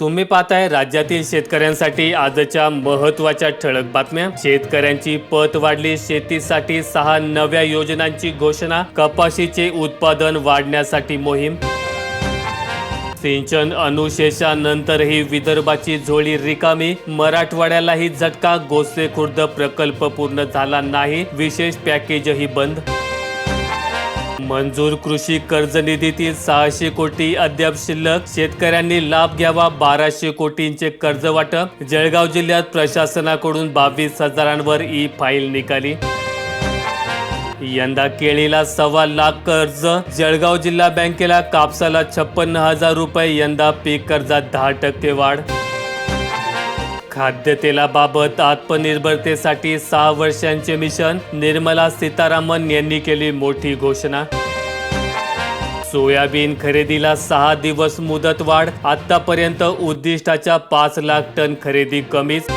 तुम्ही पाहताय राज्यातील शेतकऱ्यांसाठी आजच्या महत्त्वाच्या ठळक बातम्या. शेतकऱ्यांची पत वाढली शेतीसाठी सहा नव्या योजनांची घोषणा कपाशीचे उत्पादन वाढण्यासाठी मोहीम. सिंचन अनुशेषानंतरही विदर्भाची झोळी रिकामी मराठवाड्यालाही झटका गोसे खुर्द प्रकल्प पूर्ण झाला नाही विशेष पॅकेजही बंद. मंजूर कृषी कर्ज निधीतील सहाशे कोटी अद्याप शिल्लक. शेतकऱ्यांनी लाभ घ्यावा बाराशे कोटींचे कर्ज वाटप. जळगाव जिल्ह्यात प्रशासनाकडून बावीस हजारांवर ई फाईल निकाली. यंदा केळीला सव्वा लाख कर्ज. जळगाव जिल्हा बँकेला कापसाला छप्पन्न हजार रुपये यंदा पीक कर्जात दहा टक्के वाढ. खाद्यतेलाबाबत आत्मनिर्भरतेसाठी सहा वर्षांचे मिशन निर्मला सीतारामन यांनी केली मोठी घोषणा. सोयाबीन खरेदीला सहा दिवस मुदतवाढ आतापर्यंत उद्दिष्टाच्या पाच लाख टन खरेदी कमीच.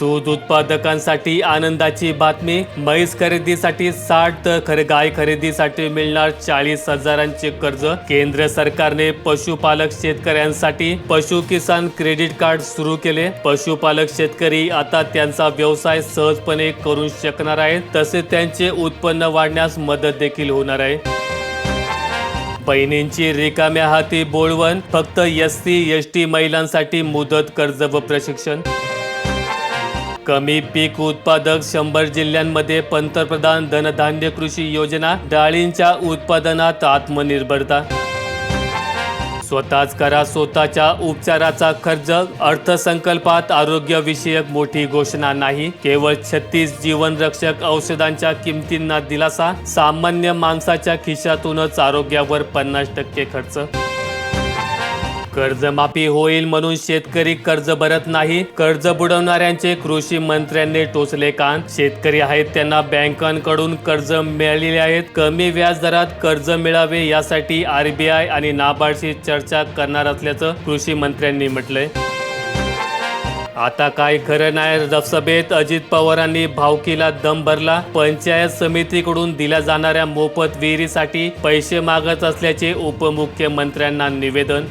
दूध उत्पादकांसाठी आनंदाची बातमी. म्हैस खरेदीसाठी साठ तर खरे गाय खरेदीसाठी मिळणार चाळीस हजारांचे कर्ज. केंद्र सरकारने पशुपालक शेतकऱ्यांसाठी पशु किसान क्रेडिट कार्ड सुरू केले. पशुपालक शेतकरी आता त्यांचा व्यवसाय सहजपणे करू शकणार आहेत. तसेच त्यांचे उत्पन्न वाढण्यास मदत देखील होणार आहे. बहिणींची रिकाम्या हाती बोळवण फक्त एस सी एस टी महिलांसाठी मुदत कर्ज व प्रशिक्षण. कमी पीक उत्पादक शंभर जिल्ह्यांमध्ये पंतप्रधान धनधान्य कृषी योजना डाळींच्या उत्पादनात आत्मनिर्भरता. स्वतःच करा स्वतःच्या उपचाराचा खर्च अर्थसंकल्पात आरोग्यविषयक मोठी घोषणा नाही. केवळ छत्तीस जीवनरक्षक औषधांच्या किमतींना दिलासा सामान्य माणसाच्या खिशातूनच आरोग्यावर पन्नास टक्के खर्च. कर्जमाफी होईल म्हणून शेतकरी कर्ज भरत नाही. कर्ज बुडवणाऱ्यांचे कृषी मंत्र्यांनी टोचले कान. शेतकरी आहेत त्यांना बँकांकडून कर्ज मिळालेले आहेत. कमी व्याज दरात कर्ज मिळावे यासाठी आरबीआय आणि नाबार्डशी चर्चा करणार असल्याचं कृषी मंत्र्यांनी म्हटलंय. आता काय खरं नाही लोकसभेत अजित पवारांनी भावकीला दम भरला. पंचायत समितीकडून दिल्या जाणाऱ्या मोफत विहिरीसाठी पैसे मागत असल्याचे उपमुख्यमंत्र्यांना निवेदन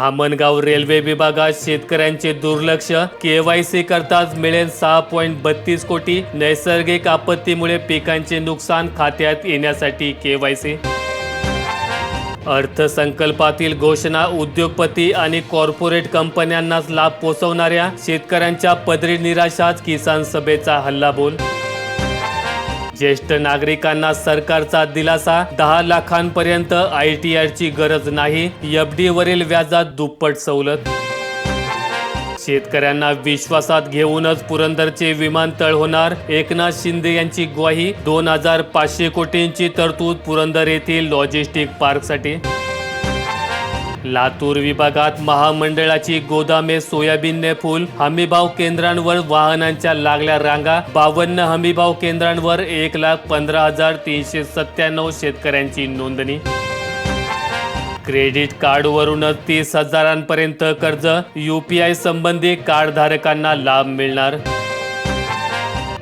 धामणगाव रेल्वे विभागात शेतकऱ्यांचे दुर्लक्ष. केवायसी करताच मिळेल सहा पॉईंट बत्तीस कोटी. नैसर्गिक आपत्तीमुळे पिकांचे नुकसान खात्यात येण्यासाठी केवायसी अर्थसंकल्पातील घोषणा उद्योगपती आणि कॉर्पोरेट कंपन्यांनाच लाभ पोचवणाऱ्या शेतकऱ्यांच्या पदरी निराशाच किसान सभेचा हल्लाबोल. ज्येष्ठ नागरिकांना सरकारचा दिलासा दहा लाखांपर्यंत आय टी आरची गरज नाही एफ डी वरील व्याजात दुप्पट सवलत. शेतकऱ्यांना विश्वासात घेऊनच पुरंदरचे विमानतळ होणार एकनाथ शिंदे यांची ग्वाही दोन हजार पाचशे कोटींची तरतूद पुरंदर येथील लॉजिस्टिक पार्कसाठी लातूर विभागात महामंडळाची गोदामे सोयाबीनने फुल हमीभाव केंद्रांवर वाहनांच्या लागल्या रांगा बावन्न हमीभाव केंद्रांवर एक लाख पंधरा हजार तीनशे सत्त्याण्णव शेतकऱ्यांची नोंदणी. क्रेडिट कार्डवरूनच तीस हजारांपर्यंत कर्ज यूपीआय संबंधी कार्डधारकांना लाभ मिळणार.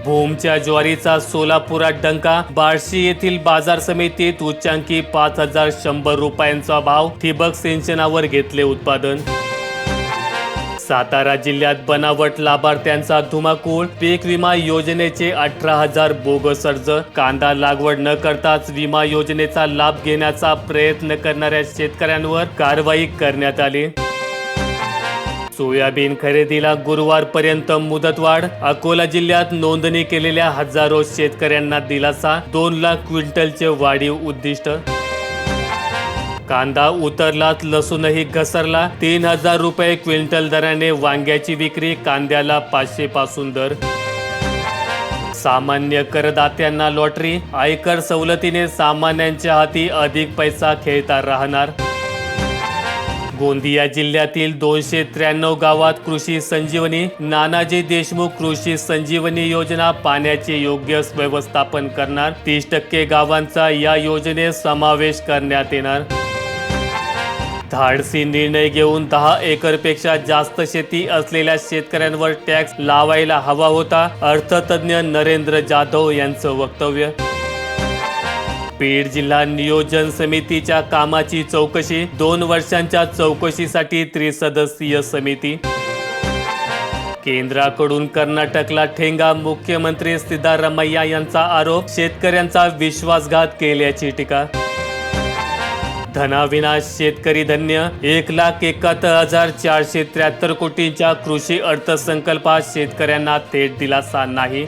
भूमच्या ज्वारीचा सोलापुरात डंका बार्शी येथील बाजार समितीत उच्चांकी पाच हजार शंभर रुपयांचा भाव ठिबक सिंचनावर घेतले उत्पादन. सातारा जिल्ह्यात बनावट लाभार्थ्यांचा धुमाकूळ पीक विमा योजनेचे अठरा हजार बोगस अर्ज कांदा लागवड न करताच विमा योजनेचा लाभ घेण्याचा प्रयत्न करणाऱ्या शेतकऱ्यांवर कारवाई करण्यात आली. सोयाबीन खरेदीला गुरुवारपर्यंत मुदतवाढ. अकोला जिल्ह्यात नोंदणी केलेल्या हजारो शेतकऱ्यांना दिलासा. दोन लाख क्विंटलचे वाढीव उद्दिष्ट. कांदा उतरलात लसूणही घसरला. तीन हजार रुपये क्विंटल दराने वांग्याची विक्री कांद्याला पाचशे पासून दर. सामान्य करदात्यांना लॉटरी. आयकर सवलतीने सामान्यांच्या हाती अधिक पैसा खेळता राहणार. गोंदिया जिल्ह्यातील दोनशे त्र्याण्णव गावात कृषी संजीवनी नानाजी देशमुख कृषी संजीवनी योजना पाण्याचे योग्य व्यवस्थापन करणार. तीस टक्के गावांचा या योजनेत समावेश करण्यात येणार. धाडसी निर्णय घेऊन दहा एकरपेक्षा जास्त शेती असलेल्या शेतकऱ्यांवर टॅक्स लावायला हवा होता अर्थतज्ञ नरेंद्र जाधव यांचं वक्तव्य बीड जिल्हा नियोजन समितीच्या कामाची चौकशी दोन वर्षांच्या चौकशीसाठी त्रिसदस्यीय समिती. केंद्राकडून कर्नाटकला ठेंगा मुख्यमंत्री सिद्धारमैया यांचा आरोप शेतकऱ्यांचा विश्वासघात केल्याची टीका. धनाविनाश शेतकरी धन्य एक लाख एकाहत्तर हजार चारशे त्र्याहत्तर कोटींच्या कृषी अर्थसंकल्पात शेतकऱ्यांना थेट दिलासा नाही.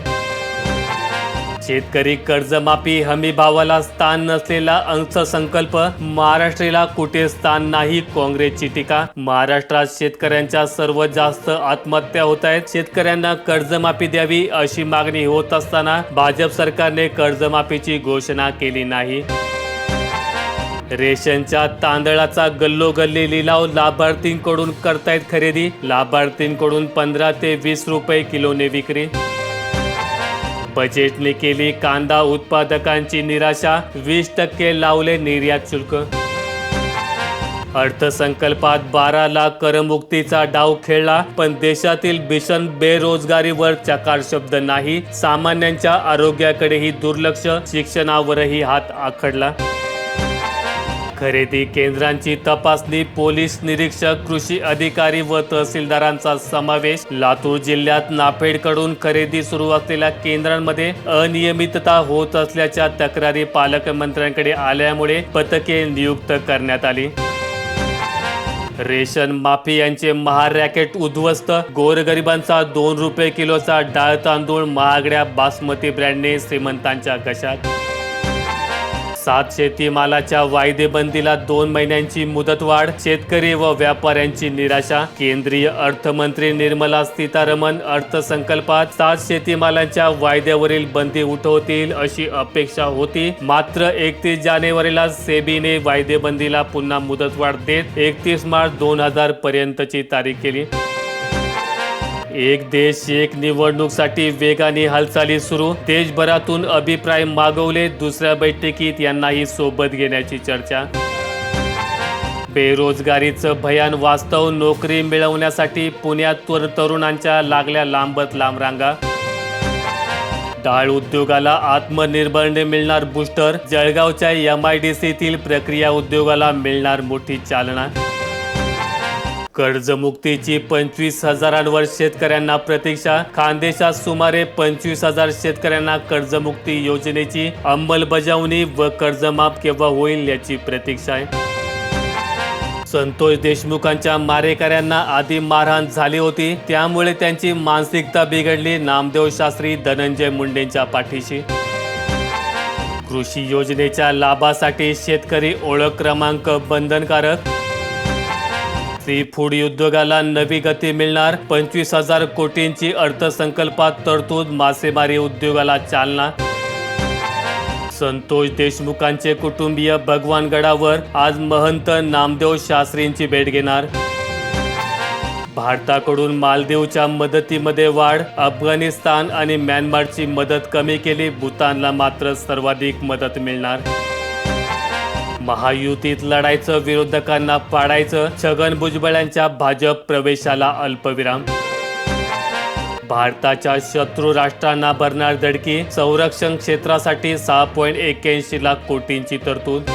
शेतकरी कर्जमाफी हमी भावाला स्थान नसलेला अर्थसंकल्प महाराष्ट्राला कुठे स्थान नाही काँग्रेसची टीका. महाराष्ट्रात शेतकऱ्यांच्या सर्व जास्त आत्महत्या होत आहेत. शेतकऱ्यांना कर्जमाफी द्यावी अशी मागणी होत असताना भाजप सरकारने कर्जमाफीची घोषणा केली नाही. रेशनच्या तांदळाचा गल्लोगल्ली लिलाव लाभार्थींकडून करतायत खरेदी. लाभार्थींकडून पंधरा ते वीस रुपये किलोने विक्री. बजेटने केली कांदा उत्पादकांची निराशा वीस टक्के लावले निर्यात शुल्क. अर्थसंकल्पात बारा लाख करमुक्तीचा डाव खेळला पण देशातील भीषण बेरोजगारीवर चकार शब्द नाही. सामान्यांच्या आरोग्याकडेही दुर्लक्ष शिक्षणावरही हात आखडला. खरेदी केंद्रांची तपासणी पोलीस निरीक्षक कृषी अधिकारी व तहसीलदारांचा समावेश. लातूर जिल्ह्यात नाफेडकडून खरेदी सुरू असलेल्या केंद्रांमध्ये अनियमितता होत असल्याच्या तक्रारी पालकमंत्र्यांकडे आल्यामुळे पथके नियुक्त करण्यात आली. रेशन माफियांचे यांचे महारॅकेट उद्ध्वस्त. गोरगरिबांचा दोन रुपये किलोचा डाळ तांदूळ महागड्या बासमती ब्रँडने श्रीमंतांच्या घशात सात शेतीमालाच्या वायदेबंदीला दोन महिन्यांची मुदतवाढ शेतकरी व व्यापाऱ्यांची निराशा केंद्रीय अर्थमंत्री निर्मला सीतारमण अर्थसंकल्पात सात शेतीमालांच्या वायद्यावरील बंदी उठवतील अशी अपेक्षा होती. मात्र एकतीस जानेवारीला सेबीने वायदेबंदीला पुन्हा मुदतवाढ देत एकतीस मार्च दोन हजार पर्यंतची तारीख केली. एक देश एक निवडणूकसाठी वेगाने हालचाली सुरू. देशभरातून अभिप्राय मागवले दुसऱ्या बैठकीत यांनाही सोबत घेण्याची चर्चा. बेरोजगारीचं भयान वास्तव नोकरी मिळवण्यासाठी पुण्यात तर तरुणांच्या लागल्या लांबत लांब रांगा. डाळ उद्योगाला आत्मनिर्भरने मिळणार बूस्टर जळगावच्या एम आय डी सीतील प्रक्रिया उद्योगाला मिळणार मोठी चालना. कर्जमुक्तीची पंचवीस हजारांवर शेतकऱ्यांना प्रतीक्षा. खानदेशात सुमारे पंचवीस हजार शेतकऱ्यांना कर्जमुक्ती योजनेची अंमलबजावणी व कर्जमाफ केव्हा होईल याची प्रतीक्षा आहे. संतोष देशमुखांच्या मारेकऱ्यांना आधी मारहाण झाली होती. त्यामुळे त्यांची मानसिकता बिघडली नामदेव शास्त्री धनंजय मुंडेंच्या पाठीशी. कृषी योजनेच्या लाभासाठी शेतकरी ओळख क्रमांक बंधनकारक. सी फूड उद्योगाला नवी गती मिळणार. पंचवीस हजार कोटींची अर्थसंकल्पात तरतूद मासेमारी उद्योगाला चालना. संतोष देशमुखांचे कुटुंबीय भगवानगडावर आज महंत नामदेव शास्त्रींची भेट घेणार. भारताकडून मालदीवच्या मदतीमध्ये वाढ अफगाणिस्तान आणि म्यानमारची मदत कमी केली भूतानला मात्र सर्वाधिक मदत मिळणार. महायुतीत लढायचं विरोधकांना पाडायचं छगन भुजबळांच्या भाजप प्रवेशाला अल्पविराम. भारताच्या शत्रू राष्ट्रांना भरणार दडकी संरक्षण क्षेत्रासाठी सहा पॉईंट एक्क्याऐंशी लाख कोटींची तरतूद.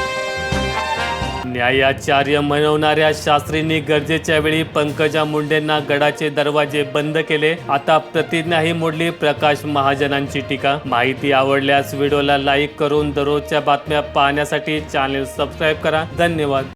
न्यायाचार्य म्हणवणाऱ्या शास्त्रींनी गरजेच्या वेळी पंकजा मुंडेंना गडाचे दरवाजे बंद केले. आता प्रतिज्ञाही मोडली प्रकाश महाजनांची टीका. माहिती आवडल्यास व्हिडिओला लाईक करून दररोजच्या बातम्या पाहण्यासाठी चॅनेल सबस्क्राईब करा. धन्यवाद.